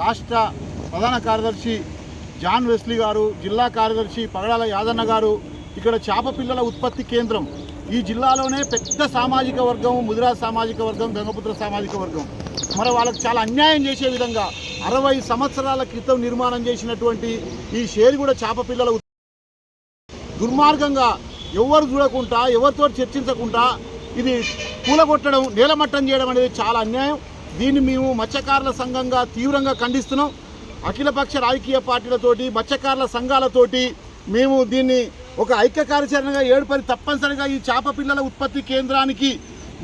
రాష్ట్ర ప్రధాన కార్యదర్శి జాన్ వెస్లీ గారు జిల్లా కార్యదర్శి పగడాల యాదన్న గారు ఇక్కడ చేప పిల్లల ఉత్పత్తి కేంద్రం. ఈ జిల్లాలోనే పెద్ద సామాజిక వర్గం ముదిరాజ్ సామాజిక వర్గం గంగపుత్ర సామాజిక వర్గం. మరి వాళ్ళకి చాలా అన్యాయం చేసే విధంగా అరవై సంవత్సరాల క్రితం నిర్మాణం చేసినటువంటి ఈ షేరిగూడ చేప పిల్లల దుర్మార్గంగా ఎవరు చూడకుండా ఎవరితో చర్చించకుండా ఇది కూలగొట్టడం నేలమట్టం చేయడం అనేది చాలా అన్యాయం. దీన్ని మేము మత్స్యకారుల సంఘంగా తీవ్రంగా ఖండిస్తున్నాం. అఖిలపక్ష రాజకీయ పార్టీలతోటి మత్స్యకారుల సంఘాలతోటి మేము దీన్ని ఒక ఐక్య కార్యాచరణగా ఏడుపరి తప్పనిసరిగా ఈ చేప పిల్లల ఉత్పత్తి కేంద్రానికి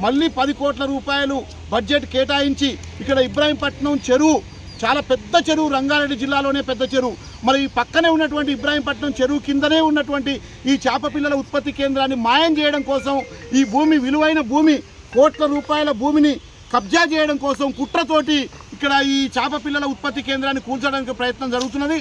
మళ్ళీ పది కోట్ల రూపాయలు బడ్జెట్ కేటాయించి ఇక్కడ ఇబ్రాహీంపట్నం చెరువు చాలా పెద్ద చెరువు రంగారెడ్డి జిల్లాలోనే పెద్ద చెరువు. మరి ఈ పక్కనే ఉన్నటువంటి ఇబ్రాహీంపట్నం చెరువు కిందనే ఉన్నటువంటి ఈ చేప పిల్లల ఉత్పత్తి కేంద్రాన్ని మాయం చేయడం కోసం ఈ భూమి విలువైన భూమి కోట్ల రూపాయల భూమిని కబ్జా చేయడం కోసం కుట్రతోటి ఇక్కడ ఈ చేప పిల్లల ఉత్పత్తి కేంద్రాన్ని కూల్చడానికి ప్రయత్నం జరుగుతున్నది.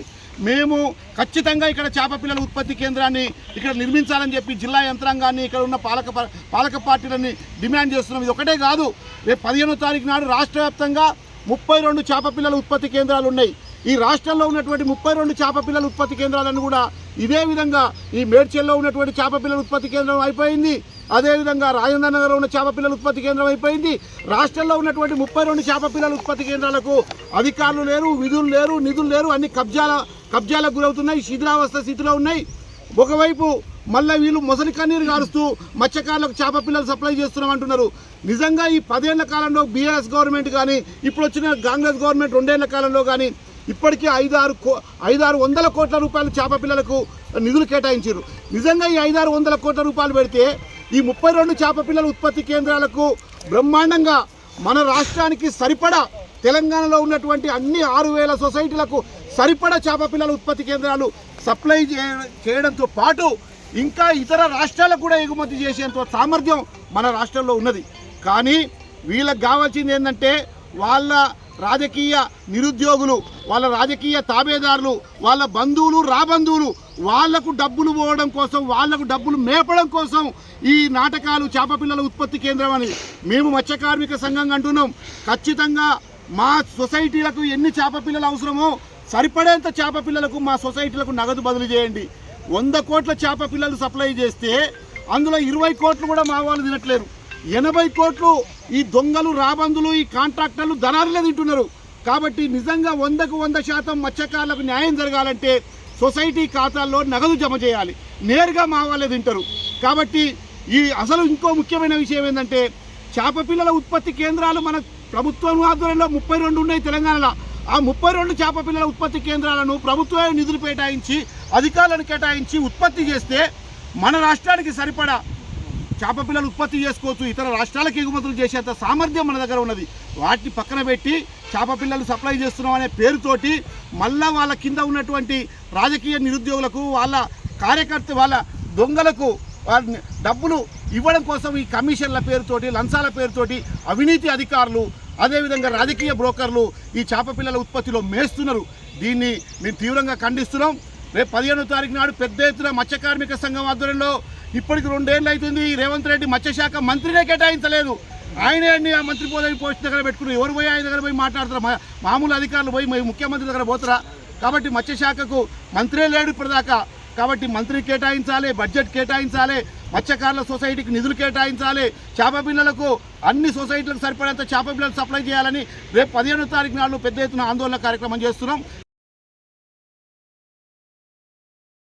మేము ఖచ్చితంగా ఇక్కడ చేప పిల్లల ఉత్పత్తి కేంద్రాన్ని ఇక్కడ నిర్మించాలని చెప్పి జిల్లా యంత్రాంగాన్ని ఇక్కడ ఉన్న పాలక పాలక పార్టీలని డిమాండ్ చేస్తున్నాం. ఇది ఒకటే కాదు రేపు పదిహేనో తారీఖు నాడు రాష్ట్ర వ్యాప్తంగా ముప్పై రెండు చేప పిల్లల ఉత్పత్తి కేంద్రాలు ఉన్నాయి. ఈ రాష్ట్రంలో ఉన్నటువంటి ముప్పై రెండు చేప పిల్లల ఉత్పత్తి కేంద్రాలను కూడా ఇదే విధంగా ఈ మేడ్చల్లో ఉన్నటువంటి చేప పిల్లల ఉత్పత్తి కేంద్రం అయిపోయింది. అదేవిధంగా రాజేంద్ర నగర్లో ఉన్న చేప పిల్లల ఉత్పత్తి కేంద్రం అయిపోయింది. రాష్ట్రంలో ఉన్నటువంటి ముప్పై రెండు చేప పిల్లల ఉత్పత్తి కేంద్రాలకు అధికారులు లేరు విధులు లేరు నిధులు లేరు అన్ని కబ్జాల కబ్జాలకు గురవుతున్నాయి శిథిలావస్థ స్థితిలో ఉన్నాయి. ఒకవైపు మళ్ళీ వీళ్ళు మొసలి కన్నీరు కారుస్తూ మత్స్యకారులకు చేప పిల్లలు సప్లై చేస్తున్నాం అంటున్నారు. నిజంగా ఈ పదేళ్ళ కాలంలో బీఆర్ఎస్ గవర్నమెంట్ కానీ ఇప్పుడు వచ్చిన కాంగ్రెస్ గవర్నమెంట్ రెండేళ్ళ కాలంలో కానీ ఇప్పటికీ ఐదారు కో ఐదారు వందల కోట్ల రూపాయలు చేప పిల్లలకు నిధులు కేటాయించారు. నిజంగా ఈ ఐదారు వందల కోట్ల రూపాయలు పెడితే ఈ ముప్పై రెండు చేప పిల్లల ఉత్పత్తి కేంద్రాలకు బ్రహ్మాండంగా మన రాష్ట్రానికి సరిపడా తెలంగాణలో ఉన్నటువంటి అన్ని ఆరు వేల సొసైటీలకు సరిపడా చేప పిల్లల ఉత్పత్తి కేంద్రాలు సప్లై చేయడంతో పాటు ఇంకా ఇతర రాష్ట్రాలకు కూడా ఎగుమతి చేసేంత సామర్థ్యం మన రాష్ట్రంలో ఉన్నది. కానీ వీళ్ళకి కావాల్సింది ఏంటంటే వాళ్ళ రాజకీయ నిరుద్యోగులు వాళ్ళ రాజకీయ తాబేదారులు వాళ్ళ బంధువులు రాబంధువులు వాళ్ళకు డబ్బులు పోవడం కోసం వాళ్ళకు డబ్బులు మేపడం కోసం ఈ నాటకాలు చేపపిల్లల ఉత్పత్తి కేంద్రం అని మేము మత్స్య కార్మిక సంఘంగా అంటున్నాం. ఖచ్చితంగా మా సొసైటీలకు ఎన్ని చేపపిల్లలు అవసరమో సరిపడేంత చేపపిల్లలకు మా సొసైటీలకు నగదు బదిలీ చేయండి. వంద కోట్ల చేపపిల్లలు సప్లై చేస్తే అందులో ఇరవై కోట్లు కూడా మా వాళ్ళు తినట్లేరు. ఎనభై కోట్లు ఈ దొంగలు రాబందులు ఈ కాంట్రాక్టర్లు ధనారులే తింటున్నారు. కాబట్టి నిజంగా వందకు వంద శాతం మత్స్యకారులకు న్యాయం జరగాలంటే సొసైటీ ఖాతాల్లో నగదు జమ చేయాలి. నేరుగా మా వాళ్ళే తింటారు. కాబట్టి ఈ అసలు ఇంకో ముఖ్యమైన విషయం ఏంటంటే చేప పిల్లల ఉత్పత్తి కేంద్రాలు మన ప్రభుత్వం ఆధ్వర్యంలో ముప్పై రెండు ఉన్నాయి తెలంగాణలో. ఆ ముప్పై రెండు చేప పిల్లల ఉత్పత్తి కేంద్రాలను ప్రభుత్వమే నిధులు కేటాయించి అధికారులను కేటాయించి ఉత్పత్తి చేస్తే మన రాష్ట్రానికి సరిపడా చేప పిల్లలు ఉత్పత్తి చేసుకోవచ్చు. ఇతర రాష్ట్రాలకు ఎగుమతులు చేసేంత సామర్థ్యం మన దగ్గర ఉన్నది. వాటిని పక్కన పెట్టి చేప పిల్లలు సప్లై చేస్తున్నాం అనే పేరుతోటి మళ్ళా వాళ్ళ కింద ఉన్నటువంటి రాజకీయ నిరుద్యోగులకు వాళ్ళ కార్యకర్త వాళ్ళ దొంగలకు వాళ్ళని డబ్బులు ఇవ్వడం కోసం ఈ కమిషన్ల పేరుతోటి లంచాల పేరుతోటి అవినీతి అధికారులు అదేవిధంగా రాజకీయ బ్రోకర్లు ఈ చేప పిల్లల ఉత్పత్తిలో మేస్తున్నారు. దీన్ని మేము తీవ్రంగా ఖండిస్తున్నాం. రేపు పదిహేనో తారీఖు నాడు పెద్ద ఎత్తున మత్స్య కార్మిక సంఘం ఆధ్వర్యంలో ఇప్పటికి రెండేళ్ళు అవుతుంది. రేవంత్ రెడ్డి మత్స్యశాఖ మంత్రినే కేటాయించలేదు. ఆయనే అన్ని ఆ మంత్రి పోదని పోస్ట్ దగ్గర పెట్టుకుని ఎవరు పోయి ఆయన దగ్గర పోయి మాట్లాడతారు? మామూలు అధికారులు పోయి ముఖ్యమంత్రి దగ్గర పోతారా? కాబట్టి మత్స్యశాఖకు మంత్రే లేడు ఇప్పటిదాకా. కాబట్టి మంత్రి కేటాయించాలి బడ్జెట్ కేటాయించాలి మత్స్యకారుల సొసైటీకి నిధులు కేటాయించాలి చేప పిల్లలకు అన్ని సొసైటీలకు సరిపడేంత చేప పిల్లలు సప్లై చేయాలని రేపు పదిహేనో తారీఖు నాడు పెద్ద ఎత్తున ఆందోళన కార్యక్రమం చేస్తున్నాం.